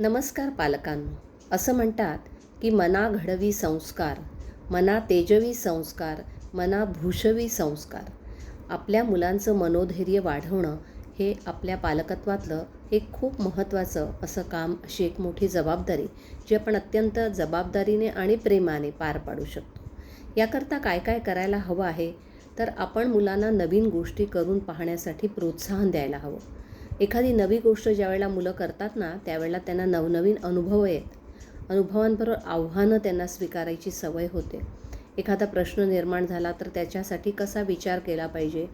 नमस्कार पालकांनो. असं म्हणतात की मना घडवी संस्कार मना तेजवी संस्कार मना भूषवी संस्कार. आपल्या मुलांचं मनोधैर्य वाढवणं हे आपल्या पालकत्वातलं एक खूप महत्त्वाचं असं काम अशी एक मोठी जबाबदारी जी आपण अत्यंत जबाबदारीने आणि प्रेमाने पार पाडू शकतो. याकरता काय काय करायला हवं आहे तर आपण मुलांना नवीन गोष्टी करून पाहण्यासाठी प्रोत्साहन द्यायला हवं. एखादी नवी गोष्ट ज्यावेळेला मुलं करतात ना त्यावेळेला त्यांना नवनवीन अनुभव येत. अनुभवांबरोबर आव्हानं त्यांना स्वीकारायची सवय होते. एखादा प्रश्न निर्माण झाला तर त्याच्यासाठी कसा विचार केला पाहिजे?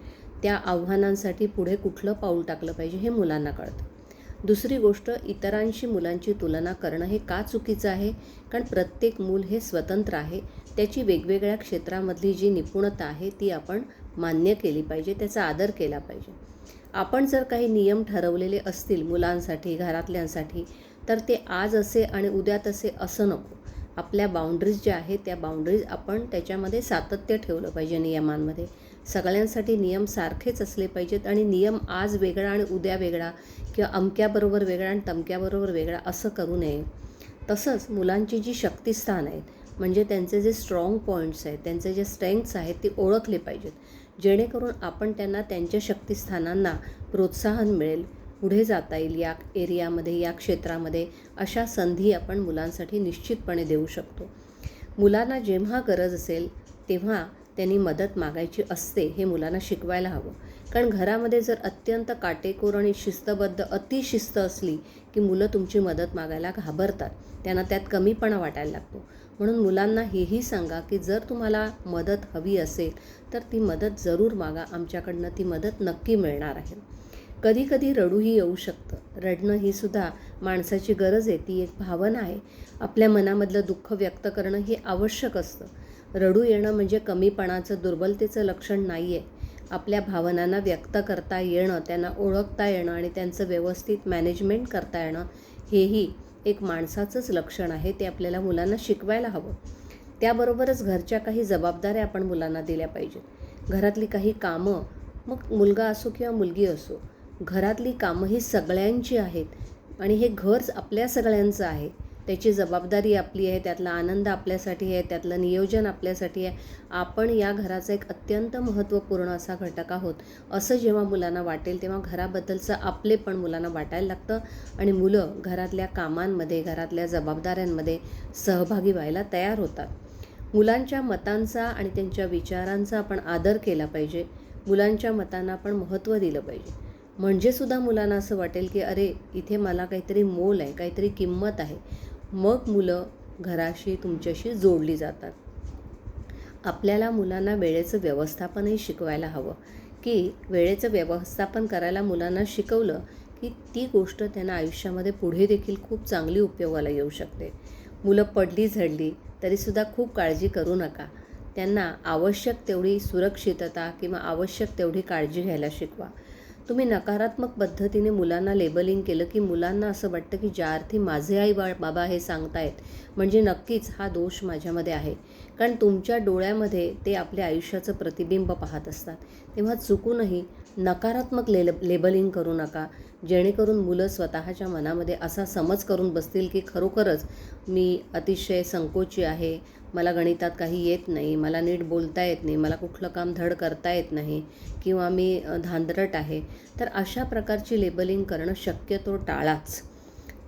त्या आव्हानांसाठी पुढे कुठलं पाऊल टाकलं पाहिजे हे मुलांना कळतं. दुसरी गोष्ट इतरांशी मुलांची तुलना करणं हे का चुकीचं आहे? कारण प्रत्येक मूल हे स्वतंत्र आहे. त्याची वेगवेगळ्या क्षेत्रामधली जी निपुणता आहे ती आपण मान्य केली पाहिजे त्याचा आदर केला पाहिजे. आपण जर काही नियम ठरवलेले असतील मुलांसाठी घरातल्यांसाठी तर ते आज असे आणि उद्या तसे असं नको. आपल्या बाउंड्रीज ज्या आहेत त्या बाउंड्रीज आपण त्याच्यामध्ये सातत्य ठेवलं पाहिजे नियमांमध्ये. सगळ्यांसाठी नियम सारखेच असले पाहिजेत आणि नियम आज वेगळा आणि उद्या वेगळा किंवा अमक्याबरोबर वेगळा आणि तमक्याबरोबर वेगळा असं करू नये. तसंच मुलांची जी शक्तिस्थान आहेत म्हणजे त्यांचे जे स्ट्रॉंग पॉईंट्स आहेत त्यांचे जे स्ट्रेंग्थ्स आहेत ते ओळखले पाहिजेत. जेणेकरून आपण त्यांना त्यांच्या शक्तिस्थानांना प्रोत्साहन मिळेल. पुढे जाता येईल या एरियामध्ये या क्षेत्रामध्ये अशा संधी आपण मुलांसाठी निश्चितपणे देऊ शकतो. मुलांना जेव्हा गरज असेल तेव्हा त्यांनी मदत मागायची असते हे मुलांना शिकवायला हवं. कारण घरामध्ये जर अत्यंत काटेकोर आणि शिस्तबद्ध अतिशिस्त असली की मुलं तुमची मदत मागायला घाबरतात. त्यांना त्यात कमीपणा वाटायला लागतो. म्हणून मुलांना हेही सांगा की जर तुम्हाला मदत हवी असेल तर ती मदत जरूर मागा. आमच्याकडनं ती मदत नक्की मिळणार आहे. कधीकधी रडूही येऊ शकतं. रडणं ही सुद्धा माणसाची गरज आहे. ती एक भावना आहे. आपल्या मनामधलं दुःख व्यक्त करणं हे आवश्यक असतं. रडू येणं म्हणजे कमीपणाचं दुर्बलतेचं लक्षण नाही आहे आपल्या भावनांना व्यक्त करता येणं त्यांना ओळखता येणं आणि त्यांचं व्यवस्थित मॅनेजमेंट करता येणं हेही एक माणसाचंच लक्षण आहे. ते आपल्याला मुलांना शिकवायला हवं. त्याबरोबरच घरच्या काही जबाबदाऱ्या आपण मुलांना दिल्या पाहिजेत. घरातली काही कामं मग मुलगा असो किंवा मुलगी असो घरातली कामं ही सगळ्यांची आहेत आणि हे घर आपल्या सगळ्यांचं आहे. त्याची जबाबदारी आपली आहे त्यातला आनंद आपल्यासाठी आहे त्यातलं नियोजन आपल्यासाठी आहे. आपण या घराचा एक अत्यंत महत्त्वपूर्ण असा घटक आहोत. असं जेव्हा मुलांना वाटेल तेव्हा घराबद्दलचं आपले पण मुलांना वाटायला लागतं. आणि मुलं घरातल्या कामांमध्ये घरातल्या जबाबदाऱ्यांमध्ये सहभागी व्हायला तयार होतात. मुलांच्या मतांचा आणि त्यांच्या विचारांचा आपण आदर केला पाहिजे. मुलांच्या मतांना आपण महत्त्व दिलं पाहिजे. म्हणजे सुद्धा मुलांना असं वाटेल की अरे इथे मला काहीतरी मोल आहे काहीतरी किंमत आहे. मग मुलं घराशी तुमच्याशी जोडली जातात. आपल्याला मुलांना वेळेचं व्यवस्थापनही शिकवायला हवं. की वेळेचं व्यवस्थापन करायला मुलांना शिकवलं की ती गोष्ट त्यांना आयुष्यामध्ये पुढे देखील खूप चांगली उपयोगाला येऊ शकते. मुलं पडली झडली तरीसुद्धा खूप काळजी करू नका. त्यांना आवश्यक तेवढी सुरक्षितता किंवा आवश्यक तेवढी काळजी घ्यायला शिकवा. तुम्ही नकारात्मक पद्धतीने मुलांना लेबलिंग केलं की मुलांना असं वाटतं की ज्या अर्थी माझे आई बा बाबा हे सांगतायत म्हणजे नक्कीच हा दोष माझ्यामध्ये आहे. कारण तुमच्या डोळ्यामध्ये ते आपल्या आयुष्याचं प्रतिबिंब पाहत असतात. तेव्हा चुकूनही नकारात्मक लेल लेबलिंग करू नका. जेणेकरून मुलं स्वतःच्या मनामध्ये असा समज करून बसतील की खरोखरच मी अतिशय संकोची आहे. मला गणितात काही येत नाही. मला नीट बोलता येत नाही. मला कुठलं काम धड करता येत नाही किंवा मी धांदरट आहे. तर अशा प्रकारची लेबलिंग करणं शक्यतो टाळाच.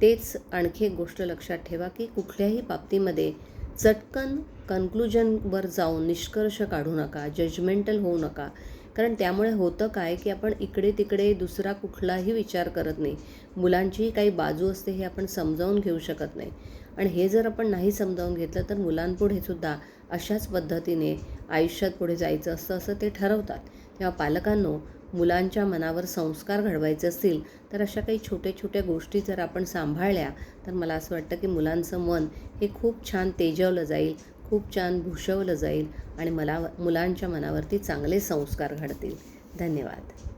तेच आणखी एक गोष्ट लक्षात ठेवा की कुठल्याही बाबतीमध्ये चटकन कन्क्लुजनवर जाऊन निष्कर्ष काढू नका. जजमेंटल होऊ नका. कारण त्यामुळे होतं काय की आपण इकडे तिकडे दुसरा कुठलाही विचार करत नाही. मुलांचीही काही बाजू असते हे आपण समजावून घेऊ शकत नाही. आणि हे जर आपण नाही समजावून घेतलं तर मुलांपुढे सुद्धा अशाच पद्धतीने आयुष्यात पुढे जायचं असतं असं ते ठरवतात. तेव्हा पालकांनो मुलांच्या मनावर संस्कार घडवायचे असतील तर अशा काही छोट्या छोट्या गोष्टी जर आपण सांभाळल्या तर मला असं वाटतं की मुलांचं मन हे खूप छान तेजवलं जाईल. खूप छान भूषवलं जाईल आणि मला मुलांच्या मनावरती चांगले संस्कार घडतील. धन्यवाद.